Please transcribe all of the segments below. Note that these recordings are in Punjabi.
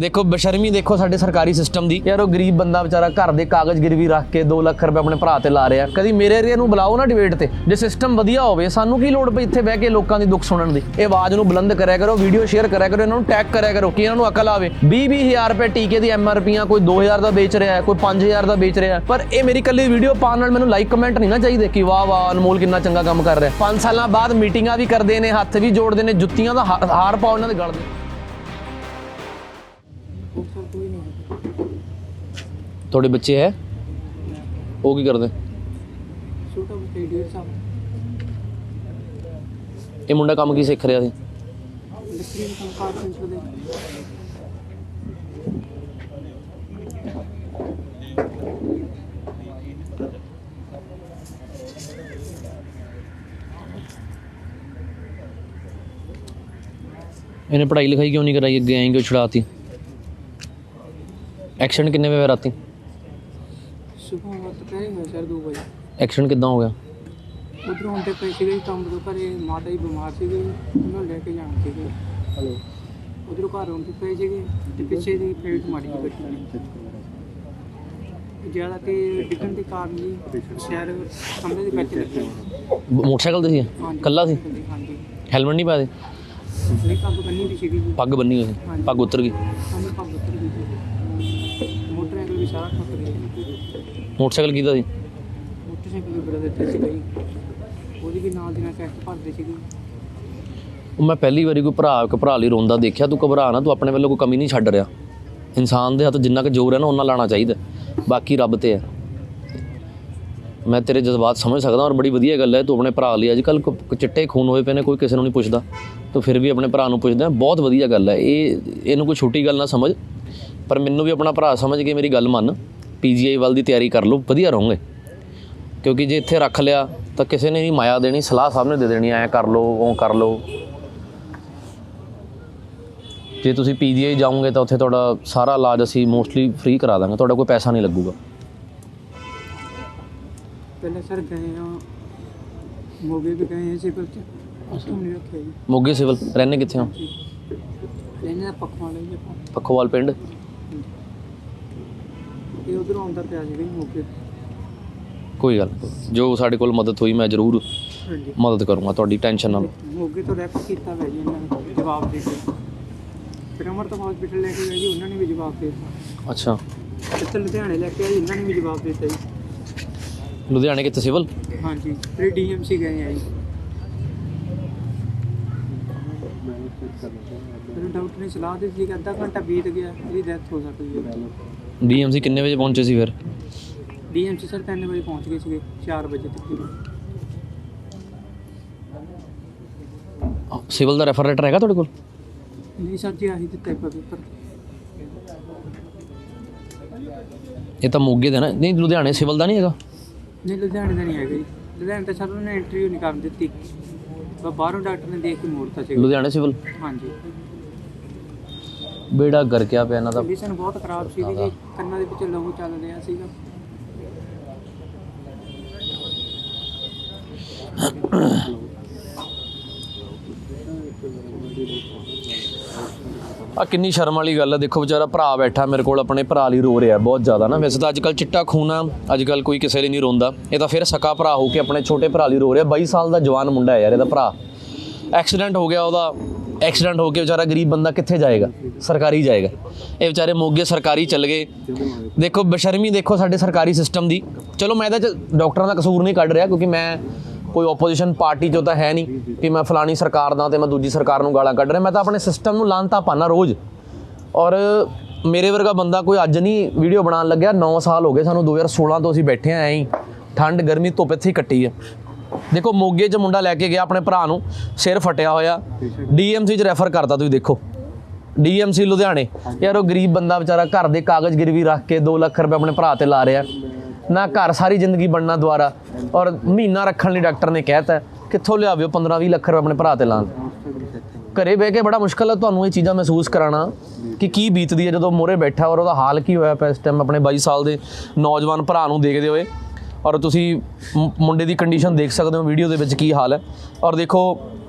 ਦੇਖੋ, ਬਸ਼ਰਮੀ ਦੇਖੋ ਸਾਡੇ ਸਰਕਾਰੀ ਸਿਸਟਮ ਦੀ। ਯਾਰ, ਉਹ ਗਰੀਬ ਬੰਦਾ ਵਿਚਾਰਾ ਘਰ ਦੇ ਕਾਗਜ਼ ਗਿਰਵੀ ਰੱਖ ਕੇ 2 ਲੱਖ ਰੁਪਏ ਆਪਣੇ ਭਰਾ ਤੇ ਲਾ ਰਿਹਾ। ਕਦੀ ਮੇਰੇ ਏਰੀਆ ਨੂੰ ਬੁਲਾਓ ਨਾ ਡਿਬੇਟ ਤੇ। ਜੇ ਸਿਸਟਮ ਵਧੀਆ ਹੋਵੇ, ਸਾਨੂੰ ਕੀ ਲੋੜ ਪਈ ਇੱਥੇ ਬਹਿ ਕੇ ਲੋਕਾਂ ਦੀ ਦੁੱਖ ਸੁਣਨ ਦੀ? ਇਹ ਆਵਾਜ਼ ਨੂੰ ਬੁਲੰਦ ਕਰਿਆ ਕਰੋ ਵੀਡੀਓ ਸ਼ੇਅਰ ਕਰਿਆ ਕਰੋ, ਇਹਨਾਂ ਨੂੰ ਟੈਗ ਕਰਿਆ ਕਰੋ ਕਿ ਇਹਨਾਂ ਨੂੰ ਅਕਲ ਆਵੇ। 20 20000 ਰੁਪਏ ਟੀਕੇ ਦੀ ਐਮਆਰਪੀਆਂ ਕੋਈ 2000 ਦਾ ਵੇਚ ਰਿਹਾ ਹੈ ਕੋਈ 5000 ਦਾ ਵੇਚ ਰਿਹਾ। ਪਰ ਇਹ ਮੇਰੀ ਕੱਲੀ ਵੀਡੀਓ ਪਾਉਣ ਨਾਲ ਮੈਨੂੰ ਲਾਈਕ ਕਮੈਂਟ ਨਹੀਂ ਨਾ ਚਾਹੀਦੇ ਕਿ ਵਾਹ ਵਾਹ, ਅਨਮੋਲ ਕਿੰਨਾ ਚੰਗਾ ਕੰਮ ਕਰ ਰਿਹਾ। 5 ਸਾਲਾਂ ਬਾਅਦ ਮੀਟਿੰਗਾਂ ਵੀ ਕਰਦੇ ਨੇ, ਹੱਥ ਵੀ ਜੋੜਦੇ ਨੇ, ਜੁੱਤੀਆਂ ਦਾ ਹਾਰ ਪਾਉ ਇਹਨਾਂ ਦੇ ਗਲ ਦੇ। ਤੁਹਾਡੇ ਬੱਚੇ ਹੈ? ਉਹ ਕੀ ਕਰਦੇ? ਛੋਟਾ ਬੱਚਾ ਹੀ ਡੇਢ ਸਾਲ ਇਹ ਮੁੰਡਾ ਕੰਮ ਕੀ ਸਿੱਖ ਰਿਹਾ ਸੀ? ਲੱਕੜੀ ਦਾ ਕੰਮ ਕਾਰਪੈਂਟਰ ਦੇ ਇਹਨੇ ਪੜ੍ਹਾਈ ਲਿਖਾਈ ਕਿਉਂ ਨਹੀਂ ਕਰਾਈ? ਅੱਗੇ ਆਏਂ ਕਿਉਂ ਛੁਡਾਤੀ? ਐਕਸੀਡੈਂਟ ਕਿੰਨੇ ਵਜੇ ਹੋਇਆ ਰਾਤੀ? ਸੁਬਹ ਕਰੇ ਹੋਇਆ ਸਰ 2 ਵਜੇ। ਐਕਸੀਡੈਂਟ ਕਿੱਦਾਂ ਹੋ ਗਿਆ? ਉਧਰੋਂ ਆਉਂਦੇ ਪਏ ਸੀਗੇ ਕੰਮ ਤੋਂ ਘਰੇ ਮਾਤਾ ਜੀ ਬਿਮਾਰ ਸੀਗੇ ਉਹਨਾਂ ਨੂੰ ਲੈ ਕੇ ਜਾਣਾ ਸੀਗੇ। ਹਲੋ ਉਧਰੋਂ ਘਰ ਆਉਂਦੇ ਪਏ ਸੀਗੇ ਤੇ ਪਿੱਛੇ ਦੀ ਫੇਟ ਮਾਰੀ ਜੀ ਗੱਡੀ ਨੇ ਜ਼ਿਆਦਾ ਤੇ ਡਿੱਗਣ ਦੇ ਕਾਰਨ ਜੀ ਸ਼ਹਿਰ ਕਮਰੇ ਦੇ ਵਿੱਚ ਲੱਗੇ ਮੋਟਰਸਾਈਕਲ ਤੇ ਸੀ? ਕੱਲਾ ਸੀ? ਹਾਂਜੀ ਹੈਲਮਟ ਨਹੀਂ ਪਾਇਆ ਸੀ ਨਹੀਂ ਕੰਮ ਕਰਨੀ ਵੀ ਸੀਗੀ ਜੀ। ਪੱਗ ਬੰਨੀ ਹੋਈ ਸੀ। ਪੱਗ ਉਤਰ ਗਈ? ਸਾਨੂੰ ਕੰਮ ਉੱਤਰ ਗਈ ਜੀ। ਵੀ ਸਾਰਾ ਟੁੱਟ ਗਿਆ ਜੀ ਮੋਟਰਸਾਈਕਲ ਕਿਹਦਾ ਸੀ ਮੋਟਰਸਾਈਕਲ ਵੀ ਬੜਾ ਦਿੱਤਾ ਸੀਗਾ ਜੀ ਉਹਦੀ ਵੀ ਨਾਲ ਦੀ ਨਾਲ ਟੈਸਟ ਭਰਦੇ ਸੀਗੇ। ਉਹ ਮੈਂ ਪਹਿਲੀ ਵਾਰੀ ਕੋਈ ਭਰਾ ਇੱਕ ਭਰਾ ਲਈ ਰੋਂਦਾ ਦੇਖਿਆ ਤੂੰ ਘਬਰਾ ਨਾ ਤੂੰ ਆਪਣੇ ਵੱਲੋਂ ਕੋਈ ਕਮੀ ਨਹੀਂ ਛੱਡ ਰਿਹਾ। ਇਨਸਾਨ ਦੇ ਹੱਥ ਜਿੰਨਾ ਕੁ ਜ਼ੋਰ ਹੈ ਨਾ ਉਹਨਾਂ ਲਾਣਾ ਚਾਹੀਦਾ ਬਾਕੀ ਰੱਬ ਤੇ ਹੈ। ਮੈਂ ਤੇਰੇ ਜਜ਼ਬਾਤ ਸਮਝ ਸਕਦਾ ਔਰ ਬੜੀ ਵਧੀਆ ਗੱਲ ਹੈ ਤੂੰ ਆਪਣੇ ਭਰਾ ਲਈ ਅੱਜ ਕੱਲ ਚਿੱਟੇ ਖੂਨ ਹੋਏ ਪਏ ਨੇ ਕੋਈ ਕਿਸੇ ਨੂੰ ਨਹੀਂ ਪੁੱਛਦਾ। ਤੂੰ ਫਿਰ ਵੀ ਆਪਣੇ ਭਰਾ ਨੂੰ ਪੁੱਛਦਾ ਬਹੁਤ ਵਧੀਆ ਗੱਲ ਹੈ। ਇਹ ਇਹਨੂੰ ਕੋਈ ਛੋਟੀ ਗੱਲ ਨਾ ਸਮਝ। ਪਰ ਮੈਨੂੰ ਵੀ ਆਪਣਾ ਭਰਾ ਸਮਝ ਕੇ ਮੇਰੀ ਗੱਲ ਮੰਨ। ਪੀਜੀਆਈ ਵੱਲ ਦੀ ਤਿਆਰੀ ਕਰ ਲਓ ਵਧੀਆ ਰਹੋਗੇ। ਕਿਉਂਕਿ ਜੇ ਇੱਥੇ ਰੱਖ ਲਿਆ ਤਾਂ ਕਿਸੇ ਨੇ ਨਹੀਂ ਮਾਇਆ ਦੇਣੀ ਸਲਾਹ ਸਾਹਮਣੇ ਦੇ ਦੇਣੀ ਐ ਕਰ ਲਓ ਉਹ ਕਰ ਲਓ। ਜੇ ਤੁਸੀਂ ਪੀਜੀਆਈ ਜਾਓਗੇ ਤਾਂ ਉੱਥੇ ਤੁਹਾਡਾ ਸਾਰਾ ਇਲਾਜ ਅਸੀਂ ਮੋਸਟਲੀ ਫ੍ਰੀ ਕਰਾ ਦਾਂਗੇ ਤੁਹਾਡਾ ਕੋਈ ਪੈਸਾ ਨਹੀਂ ਲੱਗੂਗਾ। ਪਹਿਲਾਂ ਸਰ ਗਏ ਆ ਮੋਗੇ ਵੀ ਗਏ ਚ? ਉੱਥੋਂ ਨਹੀਂ ਰੱਖਿਆ ਜੀ ਮੋਗੇ ਸਿਵਲ ਰਹਿੰਦੇ ਕਿੱਥੇ ਹੋ? ਇਹਨੇ ਦਾ ਪੱਖੋਂ ਲਈ ਆਪਾਂ। ਪੱਖੋਵਾਲ ਪਿੰਡ? ਇਹ ਉਧਰੋਂ ਆਉਂਦਾ ਪਿਆ ਸੀਗਾ ਜੀ ਮੋਗੇ ਕੋਈ ਗੱਲ ਨਹੀਂ। ਜੋ ਸਾਡੇ ਕੋਲ ਮਦਦ ਹੋਈ ਮੈਂ ਜ਼ਰੂਰ ਹਾਂਜੀ। ਮਦਦ ਕਰੂੰਗਾ ਤੁਹਾਡੀ ਟੈਨਸ਼ਨ ਨਾ ਲਓ। ਮੋਗੇ ਤੋਂ ਰੈਫਰ ਕੀਤਾ ਹੋਇਆ ਜੀ ਇਹਨਾਂ ਨੇ ਜਵਾਬ ਦੇ ਕੇ। ਫਿਰ ਅਮਰਤ ਹਸਪੀਟਲ ਲੈ ਕੇ ਗਏ ਜੀ ਉਹਨਾਂ ਨੇ ਵੀ ਜਵਾਬ ਦੇ ਦਿੱਤਾ। ਅੱਛਾ। ਇੱਥੇ ਲੁਧਿਆਣੇ ਲੈ ਕੇ ਆਏ ਇਹਨਾਂ ਨੇ ਵੀ ਜਵਾਬ ਦੇ ਦਿੱਤਾ ਜੀ। ਲੁਧਿਆਣੇ ਕਿੱਥੇ ਸਿਵਲ? ਹਾਂਜੀ ਫਿਰ ਡੀਐਮਸੀ ਗਏ ਆ ਜੀ। ਫਿਰ ਡਾਕਟਰ ਨੇ ਸਲਾਹ ਦਿੱਤੀ ਕਿ ਅੱਧਾ ਘੰਟਾ ਬੀਤ ਗਿਆ ਇਹਦੀ ਡੈਥ ਹੋ ਸਕਦੀ ਹੈ। ਡੀਐਮਸੀ ਕਿੰਨੇ ਵਜੇ ਪਹੁੰਚੇ ਸੀ ਫਿਰ? ਡੀਐਮਸੀ ਸਰ 3 ਵਜੇ ਪਹੁੰਚ ਗਏ ਸੀਗੇ 4 ਵਜੇ ਤੱਕ। ਸਿਵਲ ਦਾ ਰੈਫਰ ਲੈਟਰ ਹੈਗਾ ਤੁਹਾਡੇ ਕੋਲ? ਨਹੀਂ ਸਰ ਜੀ ਆਹੀ ਦਿੱਤਾ ਪੇਪਰ। ਇਹ ਤਾਂ ਮੋਗੇ ਦਾ ਨਾ ਨਹੀਂ ਲੁਧਿਆਣੇ ਸਿਵਲ ਦਾ ਨਹੀਂ ਹੈਗਾ? ਨਹੀਂ ਲੁਧਿਆਣੇ ਦਾ ਨਹੀਂ ਹੈਗਾ ਜੀ। ਲੁਧਿਆਣੇ ਤਾਂ ਸਰ ਉਹਨੇ ਇੰਟਰਵਿਊ ਨਹੀਂ ਕਰਨ ਦਿੱਤੀ। ਬਾਹਰੋਂ ਡਾਕਟਰ ਨੇ ਦੇਖ ਕੇ ਮੋੜਤਾ ਸੀਗਾ। ਲੁਧਿਆਣੇ ਸਿਵਲ? ਹਾਂਜੀ। ਬੇੜਾ ਗਰ ਕਿਆ ਪਿਆ ਇਹਨਾਂ ਦਾ। ਕੰਡੀਸ਼ਨ ਬਹੁਤ ਖਰਾਬ ਸੀਗੀ ਜੀ। ਕੰਨਾਂ ਦੇ ਵਿੱਚ ਲਹੂ ਚੱਲ ਰਿਹਾ ਸੀਗਾ। ਆ ਕਿੰਨੀ ਸ਼ਰਮ ਵਾਲੀ ਗੱਲ ਹੈ ਦੇਖੋ ਵਿਚਾਰਾ ਭਰਾ ਬੈਠਾ ਮੇਰੇ ਕੋਲ ਆਪਣੇ ਭਰਾ ਲਈ ਰੋ ਰਿਹਾ ਬਹੁਤ ਜ਼ਿਆਦਾ ਨਾ। ਵੈਸੇ ਤਾਂ ਅੱਜ ਕੱਲ ਚਿੱਟਾ ਖੂਨ ਆ। ਅੱਜ ਕੱਲ ਕੋਈ ਕਿਸੇ ਲਈ ਨਹੀਂ ਰੋਂਦਾ। ਇਹ ਤਾਂ ਫਿਰ ਸਕਾ ਭਰਾ ਹੋ ਕੇ ਆਪਣੇ ਛੋਟੇ ਭਰਾ ਲਈ ਰੋ ਰਿਹਾ। 22 ਸਾਲ ਦਾ ਜਵਾਨ ਮੁੰਡਾ ਹੈ ਯਾਰ ਇਹਦਾ ਭਰਾ। ਐਕਸੀਡੈਂਟ ਹੋ ਗਿਆ ਉਹਦਾ। ਐਕਸੀਡੈਂਟ ਹੋ ਕੇ ਵਿਚਾਰਾ ਗਰੀਬ ਬੰਦਾ ਕਿੱਥੇ ਜਾਏਗਾ? ਸਰਕਾਰੀ ਜਾਏਗਾ। ਇਹ ਵਿਚਾਰੇ ਮੋਗੇ ਸਰਕਾਰੀ ਚੱਲ ਗਏ। ਦੇਖੋ, ਬਸ਼ਰਮੀ ਦੇਖੋ ਸਾਡੇ ਸਰਕਾਰੀ ਸਿਸਟਮ ਦੀ। ਚਲੋ, ਮੈਂ ਇਹਦੇ ਚ ਡਾਕਟਰਾਂ ਦਾ ਕਸੂਰ ਨਹੀਂ ਕੱਢ ਰਿਹਾ ਕਿਉਂਕਿ ਮੈਂ ਕੋਈ ਆਪੋਜੀਸ਼ਨ ਪਾਰਟੀ ਚੋਂ ਤਾਂ ਹੈ ਨਹੀਂ ਕਿ ਮੈਂ ਫਲਾਣੀ ਸਰਕਾਰ ਦਾ ਤੇ ਮੈਂ ਦੂਜੀ ਸਰਕਾਰ ਨੂੰ ਗਾਲਾਂ ਕੱਢ ਰਿਹਾ। ਮੈਂ ਤਾਂ ਆਪਣੇ ਸਿਸਟਮ ਨੂੰ ਲਾਂਤਾ ਪਾਣਾ ਰੋਜ਼। ਔਰ ਮੇਰੇ ਵਰਗਾ ਬੰਦਾ ਕੋਈ ਅੱਜ ਨਹੀਂ ਵੀਡੀਓ ਬਣਾਉਣ ਲੱਗਿਆ। 9 ਸਾਲ ਹੋ ਗਏ ਸਾਨੂੰ 2016 ਤੋਂ ਅਸੀਂ ਬੈਠੇ ਆ ਐਂ ਹੀ। ਠੰਡ, ਗਰਮੀ, ਧੁੱਪ ਇੱਥੇ ਹੀ ਕੱਟੀ ਹੈ ਦੇਖੋ, ਮੋਗੇ 'ਚ ਮੁੰਡਾ ਲੈ ਕੇ ਗਿਆ ਆਪਣੇ ਭਰਾ ਨੂੰ, ਸਿਰ ਫਟਿਆ ਹੋਇਆ। ਡੀਐਮਸੀ 'ਚ ਰੈਫਰ ਕਰਤਾ ਤੁਸੀਂ ਦੇਖੋ। ਡੀਐਮਸੀ ਲੁਧਿਆਣੇ। ਯਾਰ, ਉਹ ਗਰੀਬ ਬੰਦਾ ਵਿਚਾਰਾ ਘਰ ਦੇ ਕਾਗਜ਼ ਗਿਰਵੀ ਰੱਖ ਕੇ 2 ਲੱਖ ਰੁਪਏ ਆਪਣੇ ਭਰਾ ਤੇ ਲਾ ਰਿਹਾ। ਨਾ ਘਰ ਸਾਰੀ ਜ਼ਿੰਦਗੀ ਬਣਨਾ ਦੁਆਰਾ ਔਰ ਮਹੀਨਾ ਰੱਖਣ ਲਈ ਡਾਕਟਰ ਨੇ ਕਹਿਤਾ ਕਿੱਥੋਂ ਲਿਆਵਿਓ 15 20 ਲੱਖ ਰੁਪਏ ਆਪਣੇ ਭਰਾ ਤੇ ਲਾਉਣ? ਘਰੇ ਬਹਿ ਕੇ ਬੜਾ ਮੁਸ਼ਕਲ ਹੈ ਤੁਹਾਨੂੰ ਇਹ ਚੀਜ਼ਾਂ ਮਹਿਸੂਸ ਕਰਾਉਣਾ ਕਿ ਕੀ ਬੀਤਦੀ ਹੈ ਜਦੋਂ ਮੋਰੇ ਬੈਠਾ ਔਰ ਉਹਦਾ ਹਾਲ ਕੀ ਹੋਇਆ ਪਿਆ ਇਸ ਟਾਈਮ ਆਪਣੇ 22 ਸਾਲ ਦੇ ਨੌਜਵਾਨ ਭਰਾ ਨੂੰ ਦੇਖਦੇ ਹੋਏ। ਔਰ ਤੁਸੀਂ ਮੁੰਡੇ ਦੀ ਕੰਡੀਸ਼ਨ ਦੇਖ ਸਕਦੇ ਹੋ ਵੀਡੀਓ ਦੇ ਵਿੱਚ ਕੀ ਹਾਲ ਹੈ। ਔਰ ਦੇਖੋ,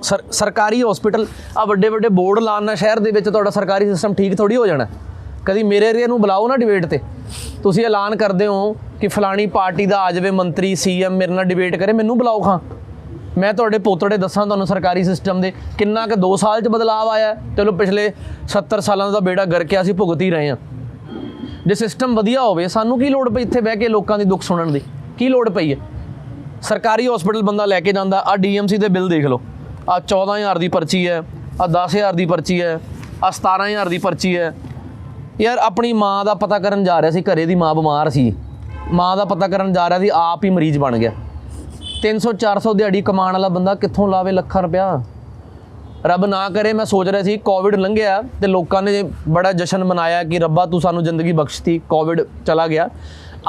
ਸਰ, ਸਰਕਾਰੀ ਹਸਪੀਟਲ ਆ ਵੱਡੇ ਵੱਡੇ ਬੋਰਡ ਲਾਉਣ ਨਾਲ ਸ਼ਹਿਰ ਦੇ ਵਿੱਚ ਤੁਹਾਡਾ ਸਰਕਾਰੀ ਸਿਸਟਮ ਠੀਕ ਥੋੜੀ ਹੋ ਜਾਣਾ। ਕਦੀ ਮੇਰੇ ਏਰੀਆ ਨੂੰ ਬੁਲਾਓ ਨਾ ਡਿਬੇਟ ਤੇ। ਤੁਸੀਂ ਐਲਾਨ ਕਰਦੇ ਹੋ ਕਿ ਫਲਾਣੀ ਪਾਰਟੀ ਦਾ ਆ ਜਾਵੇ ਮੰਤਰੀ ਸੀਐਮ ਮੇਰੇ ਨਾਲ ਡਿਬੇਟ ਕਰੇ, ਮੈਨੂੰ ਬੁਲਾਓ ਖਾਂ। ਮੈਂ ਤੁਹਾਡੇ ਪੋਤੜੇ ਦੱਸਾਂ ਤੁਹਾਨੂੰ ਸਰਕਾਰੀ ਸਿਸਟਮ ਦੇ ਕਿੰਨਾ ਕਿ 2 ਸਾਲ ਚ ਬਦਲਾਅ ਆਇਆ ਚਲੋ ਪਿਛਲੇ 70 ਸਾਲਾਂ ਦਾ ਬੇੜਾ ਗਰ ਕੇ ਅਸੀਂ ਭੁਗਤ ਹੀ ਰਹੇ ਹਾਂ। ਜੇ ਸਿਸਟਮ ਵਧੀਆ ਹੋਵੇ, ਸਾਨੂੰ ਕੀ ਲੋੜ ਪਈ ਇੱਥੇ ਬਹਿ ਕੇ ਲੋਕਾਂ ਦੀ ਦੁੱਖ ਸੁਣਨ ਦੀ? ਕੀ ਲੋੜ ਪਈ ਹੈ? ਸਰਕਾਰੀ ਹਸਪੀਟਲ ਬੰਦਾ ਲੈ ਕੇ ਜਾਂਦਾ ਆ ਡੀਐਮਸੀ ਦੇ ਬਿੱਲ ਦੇਖ ਲਓ। ਆ 14000 ਦੀ ਪਰਚੀ ਹੈ ਆ 10000 ਦੀ ਪਰਚੀ ਹੈ ਆ 17000 ਦੀ ਪਰਚੀ ਹੈ। ਯਾਰ, ਆਪਣੀ ਮਾਂ ਦਾ ਪਤਾ ਕਰਨ ਜਾ ਰਿਹਾ ਸੀ, ਘਰੇ ਦੀ ਮਾਂ ਬਿਮਾਰ ਸੀ। ਮਾਂ ਦਾ ਪਤਾ ਕਰਨ ਜਾ ਰਿਹਾ ਸੀ, ਆਪ ਹੀ ਮਰੀਜ਼ ਬਣ ਗਿਆ। 300 400 ਦਿਹਾੜੀ ਕਮਾਉਣ ਵਾਲਾ ਬੰਦਾ ਕਿੱਥੋਂ ਲਾਵੇ ਲੱਖਾਂ ਰੁਪਇਆ? ਰੱਬ ਨਾ ਕਰੇ, ਮੈਂ ਸੋਚ ਰਿਹਾ ਸੀ ਕੋਵਿਡ ਲੰਘਿਆ ਤੇ ਲੋਕਾਂ ਨੇ ਬੜਾ ਜਸ਼ਨ ਮਨਾਇਆ ਕਿ ਰੱਬਾ ਤੂੰ ਸਾਨੂੰ ਜ਼ਿੰਦਗੀ ਬਖਸ਼ਤੀ ਕੋਵਿਡ ਚਲਾ ਗਿਆ।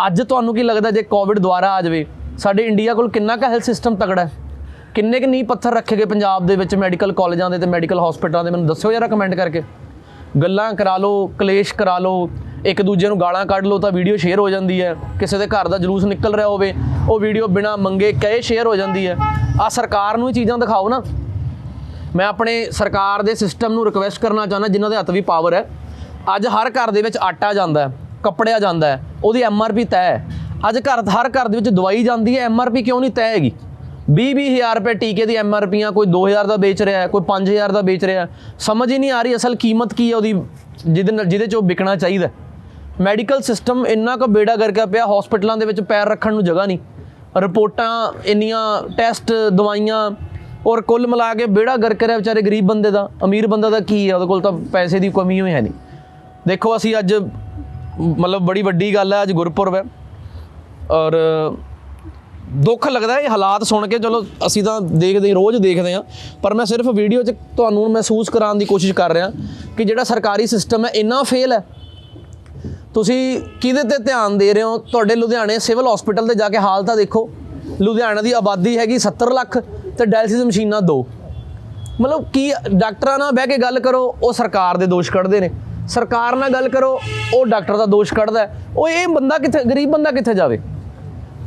ਅੱਜ ਤੁਹਾਨੂੰ ਕੀ ਲੱਗਦਾ ਜੇ ਕੋਵਿਡ ਦੁਬਾਰਾ ਆ ਜਾਵੇ, ਸਾਡੇ ਇੰਡੀਆ ਕੋਲ ਕਿੰਨਾ ਕੁ ਹੈਲਥ ਸਿਸਟਮ ਤਕੜਾ ਹੈ? ਕਿੰਨੇ ਕੁ ਨੀਂਹ ਪੱਥਰ ਰੱਖੇ ਗਏ ਪੰਜਾਬ ਦੇ ਵਿੱਚ ਮੈਡੀਕਲ ਕਾਲਜਾਂ ਦੇ ਤੇ ਮੈਡੀਕਲ ਹਸਪੀਟਲਾਂ ਦੇ? ਮੈਨੂੰ ਦੱਸਿਓ ਜਰਾ ਕਮੈਂਟ ਕਰਕੇ। ਗੱਲਾਂ ਕਰਾ ਲਓ, ਕਲੇਸ਼ ਕਰਾ ਲਓ, ਇੱਕ ਦੂਜੇ ਨੂੰ ਗਾਲਾਂ ਕੱਢ ਲਓ ਤਾਂ ਵੀਡੀਓ ਸ਼ੇਅਰ ਹੋ ਜਾਂਦੀ ਹੈ। ਕਿਸੇ ਦੇ ਘਰ ਦਾ ਜਲੂਸ ਨਿਕਲ ਰਿਹਾ ਹੋਵੇ, ਉਹ ਵੀਡੀਓ ਬਿਨਾ ਮੰਗੇ ਕਹੇ ਸ਼ੇਅਰ ਹੋ ਜਾਂਦੀ ਹੈ। ਆ ਸਰਕਾਰ ਨੂੰ ਹੀ ਚੀਜ਼ਾਂ ਦਿਖਾਓ ਨਾ। ਮੈਂ ਆਪਣੇ ਸਰਕਾਰ ਦੇ ਸਿਸਟਮ ਨੂੰ ਰਿਕਵੈਸਟ ਕਰਨਾ ਚਾਹੁੰਦਾ, ਜਿਨ੍ਹਾਂ ਦੇ ਹੱਥ ਵੀ ਪਾਵਰ ਹੈ। ਅੱਜ ਹਰ ਘਰ ਦੇ ਵਿੱਚ ਆਟਾ ਜਾਂਦਾ ਹੈ। ਕੱਪੜਿਆ ਜਾਂਦਾ ਹੈ, ਉਹਦੀ ਐਮਆਰਪੀ ਤੈਅ ਹੈ। ਅੱਜ ਘਰ, ਹਰ ਘਰ ਦੇ ਵਿੱਚ ਦਵਾਈ ਜਾਂਦੀ ਹੈ ਐਮਆਰਪੀ ਕਿਉਂ ਨਹੀਂ ਤੈਅ ਹੈਗੀ? 20 ਹਜ਼ਾਰ ਰੁਪਏ ਟੀਕੇ ਦੀ ਐਮਆਰਪੀਆਂ ਕੋਈ 2000 ਦਾ ਵੇਚ ਰਿਹਾ ਹੈ, ਕੋਈ 5000 ਦਾ ਵੇਚ ਰਿਹਾ ਸਮਝ ਹੀ ਨਹੀਂ ਆ ਰਹੀ ਅਸਲ ਕੀਮਤ ਕੀ ਹੈ ਉਹਦੀ, ਜਿਹਦੇ ਨਾਲ ਜਿਹਦੇ 'ਚ ਉਹ ਵਿਕਣਾ ਚਾਹੀਦਾ ਮੈਡੀਕਲ ਸਿਸਟਮ ਇੰਨਾ ਕੁ ਬੇੜਾ ਕਰਕੇ ਪਿਆ ਹਸਪੀਟਲਾਂ ਦੇ ਵਿੱਚ ਪੈਰ ਰੱਖਣ ਨੂੰ ਜਗ੍ਹਾ ਨਹੀਂ। ਰਿਪੋਰਟਾਂ ਇੰਨੀਆਂ ਟੈਸਟ ਦਵਾਈਆਂ, ਔਰ ਕੁੱਲ ਮਿਲਾ ਕੇ ਬੇੜਾ ਗਰਕ ਰਿਹਾ ਵਿਚਾਰੇ ਗਰੀਬ ਬੰਦੇ ਦਾ। ਅਮੀਰ ਬੰਦਾ ਦਾ ਕੀ ਹੈ, ਉਹਦੇ ਕੋਲ ਤਾਂ ਪੈਸੇ ਦੀ ਕਮੀ ਹੋਈ ਹੈ ਨਹੀਂ। ਦੇਖੋ, ਅਸੀਂ ਅੱਜ ਮਤਲਬ ਬੜੀ ਵੱਡੀ ਗੱਲ ਹੈ, ਅੱਜ ਗੁਰਪੁਰਬ ਹੈ। ਔਰ ਦੁੱਖ ਲੱਗਦਾ ਹੈ, ਇਹ ਹਾਲਾਤ ਸੁਣ ਕੇ, ਚਲੋ ਅਸੀਂ ਤਾਂ ਦੇਖਦੇ, ਰੋਜ਼ ਦੇਖਦੇ ਹਾਂ। ਪਰ ਮੈਂ ਸਿਰਫ ਵੀਡੀਓ 'ਚ ਤੁਹਾਨੂੰ ਮਹਿਸੂਸ ਕਰਾਉਣ ਦੀ ਕੋਸ਼ਿਸ਼ ਕਰ ਰਿਹਾ ਕਿ ਜਿਹੜਾ ਸਰਕਾਰੀ ਸਿਸਟਮ ਹੈ, ਇੰਨਾ ਫੇਲ ਹੈ। ਤੁਸੀਂ ਕਿਹਦੇ ਤੇ ਧਿਆਨ ਦੇ ਰਹੇ ਹੋ? ਤੁਹਾਡੇ ਲੁਧਿਆਣੇ ਸਿਵਲ ਹਸਪੀਟਲ ਤੇ ਜਾ ਕੇ ਹਾਲ ਤਾਂ ਦੇਖੋ। ਲੁਧਿਆਣਾ ਦੀ ਆਬਾਦੀ ਹੈਗੀ 70 ਲੱਖ ਤੇ ਡਾਇਲਿਸਿਸ ਮਸ਼ੀਨਾਂ ਦੋ। ਮਤਲਬ ਕੀ ਡਾਕਟਰਾਂ ਨਾਲ ਬਹਿ ਕੇ ਗੱਲ ਕਰੋ, ਉਹ ਸਰਕਾਰ ਦੇ ਦੋਸ਼ ਕੱਢਦੇ ਨੇ। ਸਰਕਾਰ ਨਾਲ ਗੱਲ ਕਰੋ, ਉਹ ਡਾਕਟਰ ਦਾ ਦੋਸ਼ ਕੱਢਦਾ ਉਹ ਇਹ ਬੰਦਾ ਕਿੱਥੇ, ਗਰੀਬ ਬੰਦਾ ਕਿੱਥੇ ਜਾਵੇ?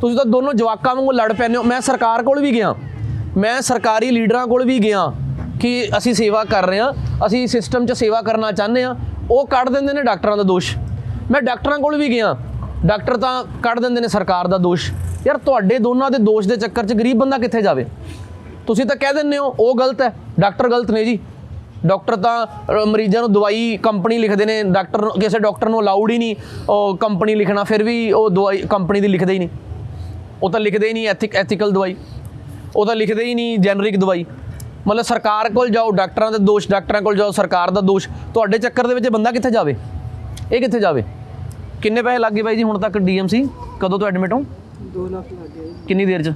ਤੁਸੀਂ ਤਾਂ ਦੋਨੋਂ ਜਵਾਕਾਂ ਵਾਂਗੂ ਲੜ ਪੈਂਦੇ ਹੋ। ਮੈਂ ਸਰਕਾਰ ਕੋਲ ਵੀ ਗਿਆ। ਮੈਂ ਸਰਕਾਰੀ ਲੀਡਰਾਂ ਕੋਲ ਵੀ ਗਿਆ ਕਿ ਅਸੀਂ ਸੇਵਾ ਕਰ ਰਹੇ ਹਾਂ। ਅਸੀਂ ਸਿਸਟਮ 'ਚ ਸੇਵਾ ਕਰਨਾ ਚਾਹੁੰਦੇ ਹਾਂ। ਉਹ ਕੱਢ ਦਿੰਦੇ ਨੇ ਡਾਕਟਰਾਂ ਦਾ ਦੋਸ਼। ਮੈਂ ਡਾਕਟਰਾਂ ਕੋਲ ਵੀ ਗਿਆ। ਡਾਕਟਰ ਤਾਂ ਕੱਢ ਦਿੰਦੇ ਨੇ ਸਰਕਾਰ ਦਾ ਦੋਸ਼। ਯਾਰ ਤੁਹਾਡੇ ਦੋਨਾਂ ਦੇ ਦੋਸ਼ ਦੇ ਚੱਕਰ 'ਚ ਗਰੀਬ ਬੰਦਾ ਕਿੱਥੇ ਜਾਵੇ? ਤੁਸੀਂ ਤਾਂ ਕਹਿ ਦਿੰਦੇ ਹੋ, ਉਹ ਗਲਤ ਹੈ। ਡਾਕਟਰ ਗਲਤ ਨੇ ਜੀ। ਡਾਕਟਰ ਤਾਂ ਮਰੀਜ਼ਾਂ ਨੂੰ ਦਵਾਈ ਕੰਪਨੀ ਲਿਖਦੇ ਨੇ ਡਾਕਟਰ ਕਿਸੇ ਡਾਕਟਰ ਨੂੰ ਅਲਾਉਡ ਹੀ ਨਹੀਂ ਉਹ ਕੰਪਨੀ ਲਿਖਣਾ ਫਿਰ ਵੀ ਉਹ ਦਵਾਈ ਕੰਪਨੀ ਦੀ ਲਿਖਦੇ ਹੀ ਨਹੀਂ। ਉਹ ਤਾਂ ਲਿਖਦੇ ਹੀ ਨਹੀਂ ਐਥਿਕ ਐਥੀਕਲ ਦਵਾਈ। ਉਹ ਤਾਂ ਲਿਖਦੇ ਹੀ ਨਹੀਂ ਜੈਨਰਿਕ ਦਵਾਈ। ਮਤਲਬ ਸਰਕਾਰ ਕੋਲ ਜਾਓ ਡਾਕਟਰਾਂ ਦੇ ਦੋਸ਼ ਡਾਕਟਰਾਂ ਕੋਲ ਜਾਓ ਸਰਕਾਰ ਦਾ ਦੋਸ਼ ਤੁਹਾਡੇ ਚੱਕਰ ਦੇ ਵਿੱਚ ਬੰਦਾ ਕਿੱਥੇ ਜਾਵੇ? ਇਹ ਕਿੱਥੇ ਜਾਵੇ? ਕਿੰਨੇ ਪੈਸੇ ਲੱਗੇ ਬਾਈ ਜੀ ਹੁਣ ਤੱਕ ਡੀਐਮਸੀ? ਕਦੋਂ ਤੋਂ ਐਡਮਿਟ ਹੋ? 2 ਲੱਖ ਲੱਗ ਕਿੰਨੀ ਦੇਰ 'ਚ?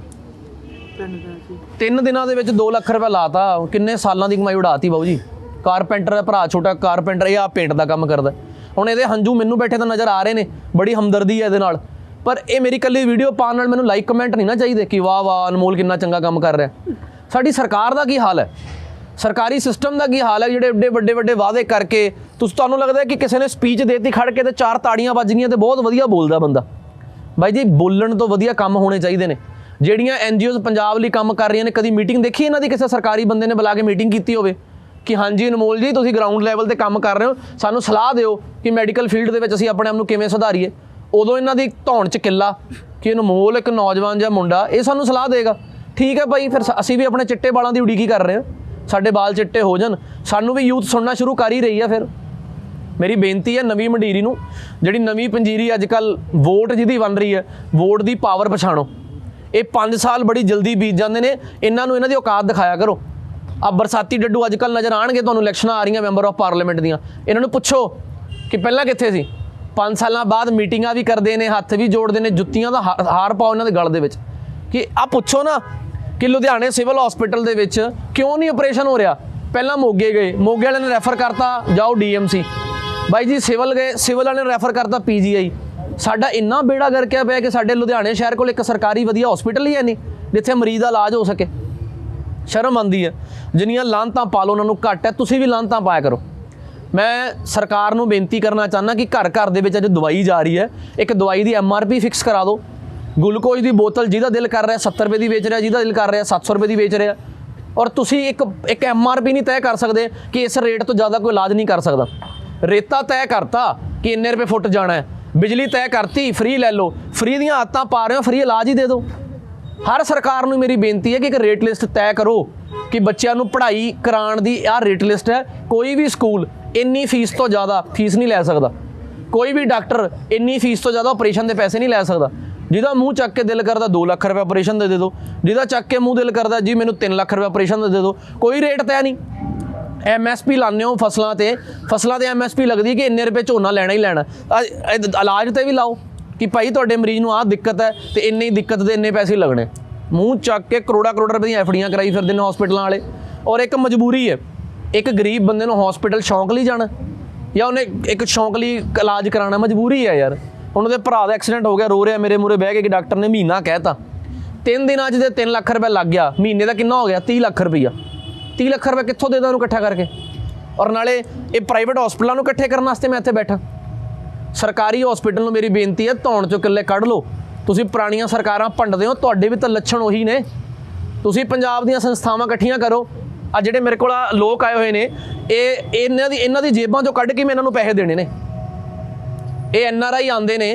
ਤਿੰਨ ਦਿਨ ਦੇ ਵਿੱਚ 2 ਲੱਖ ਰੁਪਏ ਲਾਤਾ। ਕਿੰਨੇ ਸਾਲਾਂ ਦੀ ਕਮਾਈ ਉਡਾਤੀ ਬਾਊ ਜੀ? ਕਾਰਪੈਂਟਰ ਦਾ ਭਰਾ ਛੋਟਾ ਕਾਰਪੈਂਟਰ, ਇਹ ਆ ਪੇਂਟ ਦਾ ਕੰਮ ਕਰਦਾ। ਹੁਣ ਇਹਦੇ ਹੰਝੂ ਮੈਨੂੰ ਬੈਠੇ ਤਾਂ ਨਜ਼ਰ ਆ ਰਹੇ ਨੇ, ਬੜੀ ਹਮਦਰਦੀ ਹੈ ਇਹਦੇ ਨਾਲ। ਪਰ ਇਹ ਮੇਰੀ ਕੱਲੀ ਵੀਡੀਓ ਪਾਉਣ ਨਾਲ ਮੈਨੂੰ ਲਾਈਕ ਕਮੈਂਟ ਨਹੀਂ ਨਾ ਚਾਹੀਦੇ ਕਿ ਵਾਹ ਵਾਹ, ਅਨਮੋਲ ਕਿੰਨਾ ਚੰਗਾ ਕੰਮ ਕਰ ਰਿਹਾ। ਸਾਡੀ ਸਰਕਾਰ ਦਾ ਕੀ ਹਾਲ ਹੈ? ਸਰਕਾਰੀ ਸਿਸਟਮ ਦਾ ਕੀ ਹਾਲ ਹੈ? ਜਿਹੜੇ ਏਡੇ ਵੱਡੇ ਵੱਡੇ ਵਾਅਦੇ ਕਰਕੇ ਤੁਸੀਂ ਤੁਹਾਨੂੰ ਲੱਗਦਾ ਕਿ ਕਿਸੇ ਨੇ ਸਪੀਚ ਦੇਤੀ, ਖੜ ਕੇ ਤੇ ਚਾਰ ਤਾੜੀਆਂ ਵੱਜ ਗਈਆਂ ਤੇ ਬਹੁਤ ਵਧੀਆ ਬੋਲਦਾ ਬੰਦਾ। ਬਾਈ ਜੀ, ਬੋਲਣ ਤੋਂ ਵਧੀਆ ਕੰਮ ਹੋਣੇ ਚਾਹੀਦੇ ਨੇ। ਜਿਹੜੀਆਂ ਐਨਜੀਓਜ਼ ਪੰਜਾਬ ਲਈ ਕੰਮ ਕਰ ਰਹੀਆਂ ਨੇ, ਕਦੀ ਮੀਟਿੰਗ ਦੇਖੀ ਇਹਨਾਂ ਦੀ? ਕਿਸੇ ਸਰਕਾਰੀ ਬੰਦੇ ਨੇ ਬੁਲਾ ਕੇ ਮੀਟਿੰਗ ਕੀਤੀ ਹੋਵੇ। ਕਿ ਹਾਂਜੀ ਅਨਮੋਲ ਜੀ, ਤੁਸੀਂ ਗਰਾਊਂਡ ਲੈਵਲ ਤੇ ਕੰਮ ਕਰ ਰਹੇ ਹੋ। ਸਾਨੂੰ ਸਲਾਹ ਦਿਓ ਕਿ ਮੈਡੀਕਲ ਫੀਲਡ ਦੇ ਵਿੱਚ ਅਸੀਂ ਆਪਣੇ ਆਪ ਨੂੰ ਕਿਵੇਂ ਸੁਧਾਰੀਏ। ਉਦੋਂ ਇਹਨਾਂ ਦੀ ਧੌਣ ਚ ਕਿੱਲਾ ਕਿ ਅਨਮੋਲ ਇੱਕ ਨੌਜਵਾਨ ਜਿਹਾ ਮੁੰਡਾ, ਇਹ ਸਾਨੂੰ ਸਲਾਹ ਦੇਗਾ। ਠੀਕ ਹੈ ਭਾਈ, ਫਿਰ ਅਸੀਂ ਵੀ ਆਪਣੇ ਚਿੱਟੇ ਵਾਲਾਂ ਦੀ ਉਡੀਕੀ ਕਰ ਰਹੇ ਹਾਂ। ਸਾਡੇ ਵਾਲ ਚਿੱਟੇ ਹੋ ਜਾਣ। ਸਾਨੂੰ ਵੀ ਯੂਥ ਸੁਣਨਾ ਸ਼ੁਰੂ ਕਰ ਹੀ ਰਹੀ ਹੈ ਫਿਰ। ਮੇਰੀ ਬੇਨਤੀ ਹੈ ਨਵੀਂ ਮੰਡੀਰੀ ਨੂੰ, ਜਿਹੜੀ ਨਵੀਂ ਪੰਜੀਰੀ ਅੱਜ ਕੱਲ ਵੋਟ ਜਿਹਦੀ ਬਣ ਰਹੀ ਹੈ, ਵੋਟ ਦੀ ਪਾਵਰ ਪਛਾਣੋ। ਇਹ 5 ਸਾਲ ਬੜੀ ਜਲਦੀ ਬੀਤ ਜਾਂਦੇ ਨੇ। ਇਹਨਾਂ ਨੂੰ ਇਹਨਾਂ ਦੀ ਔਕਾਤ ਦਿਖਾਇਆ ਕਰੋ। ਆ ਬਰਸਾਤੀ ਡੱਡੂ ਅੱਜ ਕੱਲ ਨਜ਼ਰ ਆਣਗੇ, ਤੁਹਾਨੂੰ ਇਲੈਕਸ਼ਨਾਂ ਆ ਰਹੀਆਂ ਮੈਂਬਰ ਆਫ ਪਾਰਲੀਮੈਂਟ ਦੀਆਂ। ਇਹਨਾਂ ਨੂੰ ਪੁੱਛੋ ਕਿ ਪਹਿਲਾਂ ਕਿੱਥੇ ਸੀ? 5 ਸਾਲਾਂ ਬਾਅਦ ਮੀਟਿੰਗਾਂ ਵੀ ਕਰਦੇ ਨੇ, ਹੱਥ ਵੀ ਜੋੜਦੇ ਨੇ, ਜੁੱਤੀਆਂ ਦਾ ਹਾਰ ਪਾਓ ਇਹਨਾਂ ਦੇ ਗਲ ਦੇ ਵਿੱਚ। ਕਿ ਆ ਪੁੱਛੋ ਨਾ ਕਿ ਲੁਧਿਆਣੇ ਸਿਵਲ ਹਸਪੀਟਲ ਦੇ ਵਿੱਚ ਕਿਉਂ ਨਹੀਂ ਆਪਰੇਸ਼ਨ ਹੋ ਰਿਹਾ? ਪਹਿਲਾਂ ਮੋਗੇ ਗਏ, ਮੋਗੇ ਵਾਲਿਆਂ ਨੇ ਰੈਫਰ ਕਰਤਾ, ਜਾਓ ਡੀਐਮਸੀ। ਬਾਈ ਜੀ, ਸਿਵਲ ਗਏ, ਸਿਵਲ ਵਾਲਿਆਂ ਨੇ ਰੈਫਰ ਕਰਤਾ ਪੀਜੀਆਈ। ਸਾਡਾ ਇੰਨਾ ਬੇੜਾ ਗਰਕਿਆ ਪਿਆ ਕਿ ਸਾਡੇ ਲੁਧਿਆਣੇ ਸ਼ਹਿਰ ਕੋਲ ਇੱਕ ਸਰਕਾਰੀ ਵਧੀਆ ਹਸਪੀਟਲ ਹੀ ਹੈ ਨਹੀਂ, ਜਿੱਥੇ ਮਰੀਜ਼ ਦਾ ਇਲਾਜ ਹੋ ਸਕੇ। ਸ਼ਰਮ ਆਉਂਦੀ ਹੈ। ਜਿੰਨੀਆਂ ਲਾਂਤਾਂ ਪਾ ਲਓ, ਉਹਨਾਂ ਨੂੰ ਘੱਟ ਹੈ। ਤੁਸੀਂ ਵੀ ਲਾਂਤਾਂ ਪਾਇਆ ਕਰੋ। ਮੈਂ ਸਰਕਾਰ ਨੂੰ ਬੇਨਤੀ ਕਰਨਾ ਚਾਹੁੰਦਾ ਕਿ ਘਰ ਘਰ ਦੇ ਵਿੱਚ ਅੱਜ ਦਵਾਈ ਜਾ ਰਹੀ ਹੈ। ਇੱਕ ਦਵਾਈ ਦੀ ਐਮਆਰਪੀ ਫਿਕਸ ਕਰਾ ਦਿਓ। ਗਲੂਕੋਜ਼ ਦੀ ਬੋਤਲ ਜਿਹਦਾ ਦਿਲ ਕਰ ਰਿਹਾ 70 ਰੁਪਏ ਦੀ ਵੇਚ ਰਿਹਾ, ਜਿਹਦਾ ਦਿਲ ਕਰ ਰਿਹਾ 700 ਰੁਪਏ ਦੀ ਵੇਚ ਰਿਹਾ। ਔਰ ਤੁਸੀਂ ਇੱਕ ਇੱਕ ਐਮਆਰਪੀ ਨਹੀਂ ਤੈਅ ਕਰ ਸਕਦੇ ਕਿ ਇਸ ਰੇਟ ਤੋਂ ਜ਼ਿਆਦਾ ਕੋਈ ਇਲਾਜ ਨਹੀਂ ਕਰ ਸਕਦਾ। ਰੇਤਾ ਤੈਅ ਕਰਤਾ ਕਿ ਇੰਨੇ ਰੁਪਏ ਫੁੱਟ ਜਾਣਾ ਹੈ। ਬਿਜਲੀ ਤੈਅ ਕਰਤੀ ਫ੍ਰੀ ਲੈ ਲਓ। ਫ੍ਰੀ ਦੀਆਂ ਆਤਾਂ ਪਾ ਰਹੇ ਹੋ ਫ੍ਰੀ ਇਲਾਜ ਹੀ ਦੇ ਦਿਓ। ਹਰ ਸਰਕਾਰ ਨੂੰ ਮੇਰੀ ਬੇਨਤੀ ਹੈ ਕਿ ਇੱਕ ਰੇਟ ਲਿਸਟ ਤੈਅ ਕਰੋ ਕਿ ਬੱਚਿਆਂ ਨੂੰ ਪੜ੍ਹਾਈ ਕਰਾਉਣ ਦੀ ਆਹ ਰੇਟ ਲਿਸਟ ਹੈ। ਕੋਈ ਵੀ ਸਕੂਲ ਇੰਨੀ ਫੀਸ ਤੋਂ ਜ਼ਿਆਦਾ ਫੀਸ ਨਹੀਂ ਲੈ ਸਕਦਾ। ਕੋਈ ਵੀ ਡਾਕਟਰ ਇੰਨੀ ਫੀਸ ਤੋਂ ਜ਼ਿਆਦਾ ਆਪਰੇਸ਼ਨ ਦੇ ਪੈਸੇ ਨਹੀਂ ਲੈ ਸਕਦਾ। ਜਿਹਦਾ ਮੂੰਹ ਚੱਕ ਕੇ ਦਿਲ ਕਰਦਾ 2 ਲੱਖ ਰੁਪਏ ਆਪਰੇਸ਼ਨ ਦੇ ਦੇ ਦਿਓ ਜਿਹਦਾ ਚੱਕ ਕੇ ਮੂੰਹ ਦਿਲ ਕਰਦਾ ਜੀ ਮੈਨੂੰ 3 ਲੱਖ ਰੁਪਏ ਆਪਰੇਸ਼ਨ ਦੇ ਦੇ ਦਿਓ ਕੋਈ ਰੇਟ ਤੈਅ ਨਹੀਂ। ਐਮਐਸਪੀ ਲਾਉਂਦੇ ਹੋ ਫਸਲਾਂ ਤੇ। ਫਸਲਾਂ ਤੇ ਐਮਐਸਪੀ ਲੱਗਦੀ ਕਿ ਇੰਨੇ ਰੁਪਏ ਝੋਨਾ ਲੈਣਾ ਹੀ ਲੈਣਾ। ਇਲਾਜ ਤੇ ਵੀ ਲਾਓ। ਕਿ ਭਾਈ ਤੁਹਾਡੇ ਮਰੀਜ਼ ਨੂੰ ਆਹ ਦਿੱਕਤ ਹੈ ਤੇ ਇੰਨੀ ਹੀ ਦਿੱਕਤ ਦੇ ਇੰਨੇ ਪੈਸੇ ਲੱਗਣੇ। ਮੂੰਹ ਚੱਕ ਕੇ ਕਰੋੜਾ ਕਰੋੜ ਰੁਪਏ ਦੀਆਂ ਐਫਡੀਆਂ ਕਰਾਈ ਫਿਰਦੇ ਨੇ ਹਸਪੀਟਲਾਂ ਵਾਲੇ। ਔਰ ਇੱਕ ਮਜਬੂਰੀ ਹੈ, ਇੱਕ ਗਰੀਬ ਬੰਦੇ ਨੂੰ ਹਸਪੀਟਲ ਸ਼ੌਂਕ ਲਈ ਜਾਣਾ ਜਾਂ ਉਹਨੇ ਇੱਕ ਸ਼ੌਂਕ ਲਈ ਇਲਾਜ ਕਰਾਉਣਾ, ਮਜਬੂਰੀ ਹੈ ਯਾਰ। ਹੁਣ ਉਹਦੇ ਭਰਾ ਦਾ ਐਕਸੀਡੈਂਟ ਹੋ ਗਿਆ, ਰੋ ਰਿਹਾ, ਮੇਰੇ ਮੂਰੇ ਬਹਿ ਕੇ ਕਿ ਡਾਕਟਰ ਨੇ ਮਹੀਨਾ ਕਹਿਤਾ ਤਿੰਨ ਦਿਨਾਂ 'ਚ ਦੇ 3 ਲੱਖ ਰੁਪਏ ਲੱਗ ਗਿਆ, ਮਹੀਨੇ ਦਾ ਕਿੰਨਾ ਹੋ ਗਿਆ? 30 ਲੱਖ ਰੁਪਈਆ। 30 ਲੱਖ ਰੁਪਏ ਕਿੱਥੋਂ ਦੇ ਦਾਂ ਉਹਨੂੰ ਇਕੱਠਾ ਕਰਕੇ? ਔਰ ਨਾਲੇ ਇਹ ਪ੍ਰਾਈਵੇਟ ਹਸਪੀਟਲਾਂ ਨੂੰ ਇਕੱਠੇ ਕਰਨ ਵਾਸਤੇ ਮੈਂ ਇੱਥੇ ਬੈਠਾ। ਸਰਕਾਰੀ ਹਸਪੀਟਲ ਨੂੰ ਮੇਰੀ ਬੇਨਤੀ ਹੈ, ਧੌਣ ਚੋਂ ਕਿੱਲੇ ਕੱਢ ਲਓ। ਤੁਸੀਂ ਪੁਰਾਣੀਆਂ ਸਰਕਾਰਾਂ ਭੰਡਦੇ ਹੋ, ਤੁਹਾਡੇ ਵੀ ਤਾਂ ਲੱਛਣ ਉਹੀ ਨੇ। ਤੁਸੀਂ ਪੰਜਾਬ ਦੀਆਂ ਸੰਸਥਾਵਾਂ ਇਕੱਠੀਆਂ ਕਰੋ। ਆ ਜਿਹੜੇ ਮੇਰੇ ਕੋਲ ਲੋਕ ਆਏ ਹੋਏ ਨੇ, ਇਹ ਇਹਨਾਂ ਦੀ ਇਹਨਾਂ ਦੀ ਜੇਬਾਂ ਚੋਂ ਕੱਢ ਕੇ ਮੈਂ ਇਹਨਾਂ ਨੂੰ ਪੈਸੇ ਦੇਣੇ ਨੇ। ਇਹ ਐਨ ਆਰ ਆਈ ਆਉਂਦੇ ਨੇ।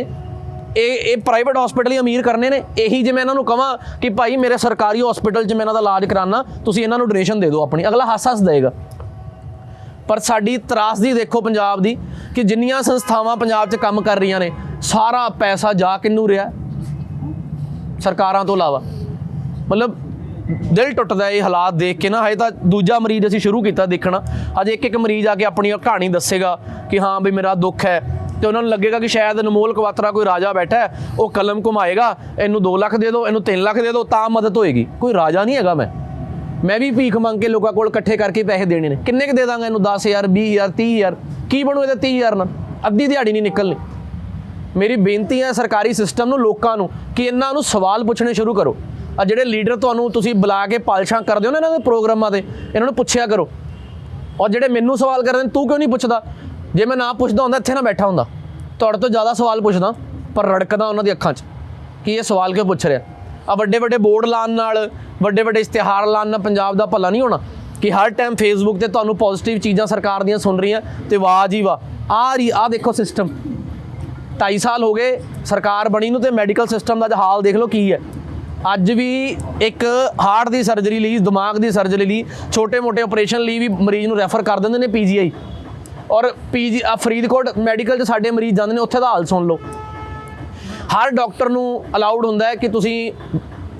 ਇਹ ਇਹ ਪ੍ਰਾਈਵੇਟ ਹਸਪੀਟਲ ਹੀ ਅਮੀਰ ਕਰਨੇ ਨੇ। ਇਹੀ ਜੇ ਮੈਂ ਇਹਨਾਂ ਨੂੰ ਕਹਾਂ ਕਿ ਭਾਈ ਮੇਰੇ ਸਰਕਾਰੀ ਹਸਪੀਟਲ 'ਚ ਮੈਂ ਇਹਨਾਂ ਦਾ ਇਲਾਜ ਕਰਾਉਣਾ ਤੁਸੀਂ ਇਹਨਾਂ ਨੂੰ ਡੋਨੇਸ਼ਨ ਦੇ ਦਿਓ ਆਪਣੀ। ਅਗਲਾ ਹੱਸ ਹੱਸ ਦੇਗਾ ਪਰ ਸਾਡੀ ਤਰਾਸਦੀ ਦੇਖੋ ਪੰਜਾਬ ਦੀ। ਕਿ ਜਿੰਨੀਆਂ ਸੰਸਥਾਵਾਂ ਪੰਜਾਬ 'ਚ ਕੰਮ ਕਰ ਰਹੀਆਂ ਨੇ, ਸਾਰਾ ਪੈਸਾ ਜਾ ਕਿੰਨੂੰ ਰਿਹਾ? ਸਰਕਾਰਾਂ ਤੋਂ ਇਲਾਵਾ। ਮਤਲਬ ਦਿਲ ਟੁੱਟਦਾ ਇਹ ਹਾਲਾਤ ਦੇਖ ਕੇ ਨਾ, ਹਜੇ ਤਾਂ ਦੂਜਾ ਮਰੀਜ਼ ਅਸੀਂ ਸ਼ੁਰੂ ਕੀਤਾ ਦੇਖਣਾ। ਅੱਜ ਇੱਕ ਇੱਕ ਮਰੀਜ਼ ਆ ਕੇ ਆਪਣੀ ਕਹਾਣੀ ਦੱਸੇਗਾ ਕਿ ਹਾਂ ਵੀ ਮੇਰਾ ਦੁੱਖ ਹੈ। ਤੇ ਉਹਨਾਂ ਨੂੰ ਲੱਗੇਗਾ ਕਿ ਸ਼ਾਇਦ ਅਨਮੋਲ ਕਵਾਤਰਾ ਕੋਈ ਰਾਜਾ ਬੈਠਾ ਹੈ, ਉਹ ਕਲਮ ਘੁਮਾਏਗਾ, ਇਹਨੂੰ 2 ਲੱਖ ਦੇ ਦਿਓ, ਇਹਨੂੰ 3 ਲੱਖ ਦੇ ਦਿਓ, ਤਾਂ ਮਦਦ ਹੋਏਗੀ। ਕੋਈ ਰਾਜਾ ਨਹੀਂ ਹੈਗਾ ਮੈਂ। ਮੈਂ ਵੀ ਭੀਖ ਮੰਗ ਕੇ ਲੋਕਾਂ ਕੋਲ ਇਕੱਠੇ ਕਰਕੇ ਪੈਸੇ ਦੇਣੇ ਨੇ। ਕਿੰਨੇ ਕੁ ਦੇ ਦਾਂਗਾ ਇਹਨੂੰ? 10000 20000 30000 ਕੀ ਬਣੂ ਇਹਦੇ 30000 ਨਾਲ? ਅੱਧੀ ਦਿਹਾੜੀ ਨਹੀਂ ਨਿਕਲਣੀ। ਮੇਰੀ ਬੇਨਤੀ ਹੈ ਸਰਕਾਰੀ ਸਿਸਟਮ ਨੂੰ, ਲੋਕਾਂ ਨੂੰ, ਕਿ ਇਹਨਾਂ ਨੂੰ ਸਵਾਲ ਪੁੱਛਣੇ ਸ਼ੁਰੂ ਕਰੋ। ਆ ਜਿਹੜੇ ਲੀਡਰ ਤੁਹਾਨੂੰ ਤੁਸੀਂ ਬੁਲਾ ਕੇ ਪਾਲਸ਼ਾਂ ਕਰਦੇ ਹੋ ਨਾ ਇਹਨਾਂ ਦੇ ਪ੍ਰੋਗਰਾਮਾਂ ਤੇ, ਇਹਨਾਂ ਨੂੰ ਪੁੱਛਿਆ ਕਰੋ। ਔਰ ਜਿਹੜੇ ਮੈਨੂੰ ਸਵਾਲ ਕਰਦੇ ਨੇ, ਤੂੰ ਕਿਉਂ ਨਹੀਂ ਪੁੱਛਦਾ? ਜੇ ਮੈਂ ਨਾ ਪੁੱਛਦਾ ਹੁੰਦਾ, ਇੱਥੇ ਨਾ ਬੈਠਾ ਹੁੰਦਾ। ਤੁਹਾਡੇ ਤੋਂ ਜ਼ਿਆਦਾ ਸਵਾਲ ਪੁੱਛਦਾ, ਪਰ ਰੜਕਦਾ ਉਹਨਾਂ ਦੀ ਅੱਖਾਂ 'ਚ। ਕਿ ਇਹ ਸਵਾਲ ਕਿਉਂ ਪੁੱਛ ਰਿਹਾ? ਆ ਵੱਡੇ ਵੱਡੇ ਬੋਰਡ ਲਾਉਣ ਨਾਲ, ਵੱਡੇ ਵੱਡੇ ਇਸ਼ਤਿਹਾਰ ਲਾਉਣ ਨਾਲ ਪੰਜਾਬ ਦਾ ਭਲਾ ਨਹੀਂ ਹੋਣਾ ਕਿ ਹਰ ਟਾਈਮ ਫੇਸਬੁੱਕ ਤੇ ਤੁਹਾਨੂੰ ਪੋਜ਼ਿਟਿਵ ਚੀਜ਼ਾਂ ਸਰਕਾਰ ਦੀਆਂ ਸੁਣ ਰਹੀਆਂ ਤੇ ਵਾਹ ਜੀ ਵਾਹ। ਆ ਰਹੀ, ਆ ਦੇਖੋ ਸਿਸਟਮ 2.5 ਸਾਲ ਹੋ ਗਏ, ਸਰਕਾਰ ਬਣੀ ਨੂੰ ਤੇ ਮੈਡੀਕਲ ਸਿਸਟਮ ਦਾ ਅੱਜ ਹਾਲ ਦੇਖ ਲਓ ਕੀ ਹੈ। ਅੱਜ ਵੀ ਇੱਕ ਹਾਰਟ ਦੀ ਸਰਜਰੀ ਲਈ, ਦਿਮਾਗ ਦੀ ਸਰਜਰੀ ਲਈ, ਛੋਟੇ-ਮੋਟੇ ਆਪਰੇਸ਼ਨ ਲਈ ਵੀ ਮਰੀਜ਼ ਨੂੰ ਰੈਫਰ ਕਰ ਦਿੰਦੇ ਨੇ ਪੀਜੀਆਈ ਔਰ ਪੀਜੀ ਆ ਫਰੀਦਕੋਟ ਮੈਡੀਕਲ 'ਚ ਸਾਡੇ ਮਰੀਜ਼ ਜਾਂਦੇ ਨੇ, ਉੱਥੇ ਦਾ ਹਾਲ ਸੁਣ ਲਓ। ਹਰ ਡਾਕਟਰ ਨੂੰ ਅਲਾਉਡ ਹੁੰਦਾ ਹੈ ਕਿ ਤੁਸੀਂ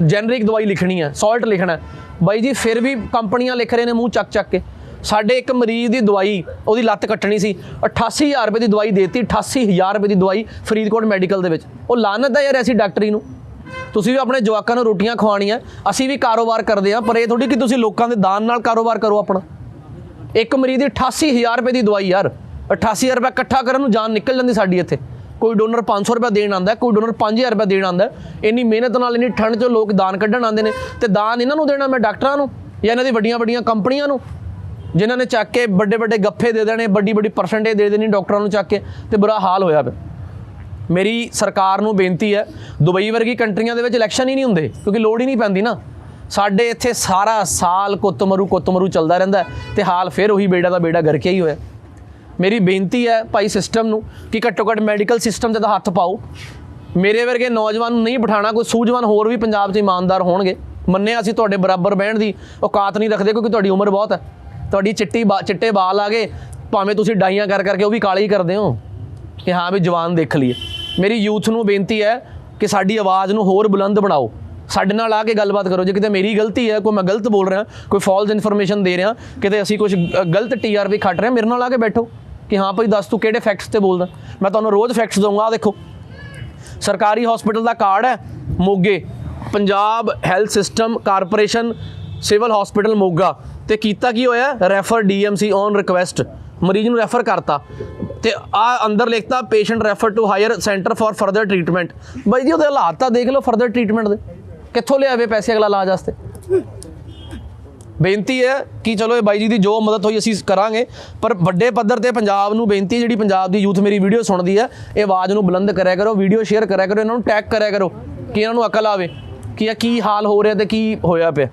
ਜੈਨਰਿਕ ਦਵਾਈ ਲਿਖਣੀ ਹੈ ਸਾਲਟ ਲਿਖਣਾ ਬਾਈ ਜੀ, ਫਿਰ ਵੀ ਕੰਪਨੀਆਂ ਲਿਖ ਰਹੇ ਨੇ ਮੂੰਹ ਚੱਕ ਚੱਕ ਕੇ। ਸਾਡੇ ਇੱਕ ਮਰੀਜ਼ ਦੀ ਦਵਾਈ, ਉਹਦੀ ਲੱਤ ਕੱਟਣੀ ਸੀ। 88000 ਰੁਪਏ ਦੀ ਦਵਾਈ ਦੇਤੀ 88000 ਰੁਪਏ ਦੀ ਦਵਾਈ ਫਰੀਦਕੋਟ ਮੈਡੀਕਲ ਦੇ ਵਿੱਚ। ਉਹ ਲਾਨਤ ਹੈ ਯਾਰ ਐਸੀ ਡਾਕਟਰੀ ਨੂੰ। ਤੁਸੀਂ ਵੀ ਆਪਣੇ ਜਵਾਕਾਂ ਨੂੰ ਰੋਟੀਆਂ ਖਵਾਉਣੀਆਂ, ਅਸੀਂ ਵੀ ਕਾਰੋਬਾਰ ਕਰਦੇ ਆ ਪਰ ਇਹ ਥੋੜੀ ਕਿ ਤੁਸੀਂ ਲੋਕਾਂ ਦੇ ਦਾਨ ਨਾਲ ਕਾਰੋਬਾਰ ਕਰੋ ਆਪਣਾ। ਇੱਕ ਮਰੀਜ਼ ਦੀ 88000 ਰੁਪਏ ਦੀ ਦਵਾਈ ਯਾਰ 88000 ਰੁਪਏ ਇਕੱਠਾ ਕਰਨ ਨੂੰ ਜਾਨ ਨਿਕਲ ਜਾਂਦੀ ਸਾਡੀ ਇੱਥੇ। ਕੋਈ ਡੋਨਰ 500 ਰੁਪਏ ਦੇਣ ਆਂਦਾ ਕੋਈ ਡੋਨਰ 5000 ਰੁਪਏ ਦੇਣ ਆਂਦਾ ਇੰਨੀ ਮਿਹਨਤ ਨਾਲ, ਇੰਨੀ ਠੰਡ 'ਚ ਲੋਕ ਦਾਨ ਕੱਢਣ ਆਉਂਦੇ ਨੇ ਤੇ ਦਾਨ ਇਹਨਾਂ ਨੂੰ ਦੇਣਾ, ਮੈਂ ਡਾਕਟਰਾਂ ਨੂੰ ਜਾਂ ਇਹਨਾਂ ਦੀ ਵੱਡੀਆਂ ਵੱਡੀਆਂ ਕੰਪਨੀਆਂ ਨੂੰ, ਜਿਨ੍ਹਾਂ ਨੇ ਚੱਕ ਕੇ ਵੱਡੇ ਵੱਡੇ ਗੱਫੇ ਦੇ ਦੇਣੇ, ਵੱਡੀ ਵੱਡੀ ਪਰਸੈਂਟੇਜ ਦੇ ਦੇਣੀ ਡਾਕਟਰਾਂ ਨੂੰ ਚੱਕ ਕੇ ਤੇ ਬੁਰਾ ਹਾਲ ਹੋਇਆ ਪਿਆ। ਮੇਰੀ ਸਰਕਾਰ ਨੂੰ ਬੇਨਤੀ ਹੈ, ਦੁਬਈ ਵਰਗੀ ਕੰਟਰੀਆਂ ਦੇ ਵਿੱਚ ਇਲੈਕਸ਼ਨ ਹੀ ਨਹੀਂ ਹੁੰਦੇ, ਕਿਉਂਕਿ ਲੋੜ ਹੀ ਨਹੀਂ ਪੈਂਦੀ ਨਾ। ਸਾਡੇ ਇੱਥੇ ਸਾਰਾ ਸਾਲ ਕੁੱਤਮਰੂ ਕੁੱਤਮਰੂ ਚੱਲਦਾ ਰਹਿੰਦਾ ਹੈ ਤੇ ਹਾਲ ਫਿਰ ਉਹੀ ਬੇੜਾ ਦਾ ਬੇੜਾ ਗਰਕੇ ਹੀ ਹੋਇਆ। ਮੇਰੀ ਬੇਨਤੀ ਹੈ ਭਾਈ ਸਿਸਟਮ ਨੂੰ ਕਿ ਘੱਟੋ ਘੱਟ ਮੈਡੀਕਲ ਸਿਸਟਮ 'ਤੇ ਤਾਂ ਹੱਥ ਪਾਓ। ਮੇਰੇ ਵਰਗੇ ਨੌਜਵਾਨ ਨੂੰ ਨਹੀਂ ਬਿਠਾਣਾ ਕੋਈ ਸੂਝਵਾਨ ਹੋਰ ਵੀ ਪੰਜਾਬ 'ਚ ਇਮਾਨਦਾਰ ਹੋਣਗੇ। ਮੰਨਿਆ ਅਸੀਂ ਤੁਹਾਡੇ ਬਰਾਬਰ ਬਹਿਣ ਦੀ ਔਕਾਤ ਨਹੀਂ ਰੱਖਦੇ ਕਿਉਂਕਿ ਤੁਹਾਡੀ ਉਮਰ ਬਹੁਤ ਹੈ। ਤੁਹਾਡੀ ਚਿੱਟੀ ਬਾ- ਚਿੱਟੇ ਬਾਲ ਆ ਗਏ ਭਾਵੇਂ ਤੁਸੀਂ ਡਾਈਆਂ ਕਰ ਕਰਕੇ ਉਹ ਵੀ ਕਾਲੇ ਹੀ ਕਰਦੇ ਹੋ। ਕਿ ਹਾਂ ਵੀ ਜਵਾਨ ਦੇਖ ਲਈਏ। ਮੇਰੀ ਯੂਥ ਨੂੰ ਬੇਨਤੀ ਹੈ ਕਿ ਸਾਡੀ ਆਵਾਜ਼ ਨੂੰ ਹੋਰ ਬੁਲੰਦ ਬਣਾਓ। ਸਾਡੇ ਨਾਲ ਆ ਕੇ ਗੱਲਬਾਤ ਕਰੋ। ਜੇ ਕਿਤੇ ਮੇਰੀ ਗਲਤੀ ਹੈ ਕੋਈ ਮੈਂ ਗਲਤ ਬੋਲ ਰਿਹਾ ਕੋਈ ਫਾਲਸ ਇਨਫੋਰਮੇਸ਼ਨ ਦੇ ਰਿਹਾ ਕਿਤੇ ਅਸੀਂ ਕੁਝ ਗਲਤ ਟੀਆਰਪੀ ਖੱਟ ਰਹੇ ਹਾਂ, ਮੇਰੇ ਨਾਲ ਆ ਕੇ ਬੈਠੋ। ਕਿ ਹਾਂ ਭਾਈ ਦੱਸ ਤੂੰ ਕਿਹੜੇ ਫੈਕਟਸ ਤੇ ਬੋਲਦਾ? ਮੈਂ ਤੁਹਾਨੂੰ ਰੋਜ਼ ਫੈਕਟਸ ਦਊਂਗਾ ਆ ਦੇਖੋ। ਸਰਕਾਰੀ ਹਸਪੀਟਲ ਦਾ ਕਾਰਡ ਹੈ, ਮੋਗੇ। Punjab health system corporation civil hospital Moga. ਤੇ ਕੀਤਾ ਕੀ ਹੋਇਆ? ਰੈਫਰ ਡੀਐਮਸੀ ਔਨ ਰਿਕੁਐਸਟ ਮਰੀਜ਼ ਨੂੰ ਰੈਫਰ ਕਰਤਾ। ਤੇ ਆ ਅੰਦਰ ਲਿਖਤਾ patient refer to higher centre for further treatment ਬਾਈ ਜੀ, ਉਹਦੇ ਹਾਲਾਤ ਤਾਂ ਦੇਖ ਲਓ ਫਰਦਰ ਟ੍ਰੀਟਮੈਂਟ ਦੇ। ਕਿੱਥੋਂ ਲਿਆਵੇ ਪੈਸੇ ਅਗਲਾ ਇਲਾਜ ਵਾਸਤੇ? ਬੇਨਤੀ ਹੈ ਕਿ ਚਲੋ ਇਹ ਬਾਈ ਜੀ ਦੀ ਜੋ ਮਦਦ ਹੋਈ ਅਸੀਂ ਕਰਾਂਗੇ, ਪਰ ਵੱਡੇ ਪੱਧਰ ਤੇ ਪੰਜਾਬ ਨੂੰ ਬੇਨਤੀ ਜਿਹੜੀ ਪੰਜਾਬ ਦੀ ਯੂਥ ਮੇਰੀ ਵੀਡੀਓ ਸੁਣਦੀ ਹੈ, ਇਹ ਆਵਾਜ਼ ਨੂੰ ਬੁਲੰਦ ਕਰਿਆ ਕਰੋ, ਵੀਡੀਓ ਸ਼ੇਅਰ ਕਰਿਆ ਕਰੋ, ਇਹਨਾਂ ਨੂੰ ਟੈਗ ਕਰਿਆ ਕਰੋ ਕਿ ਇਹਨਾਂ ਨੂੰ ਅਕਲ ਆਵੇ, ਕਿ ਇਹ ਕੀ ਹਾਲ ਹੋ ਰਿਹਾ ਤੇ ਕੀ ਹੋਇਆ ਪਿਆ।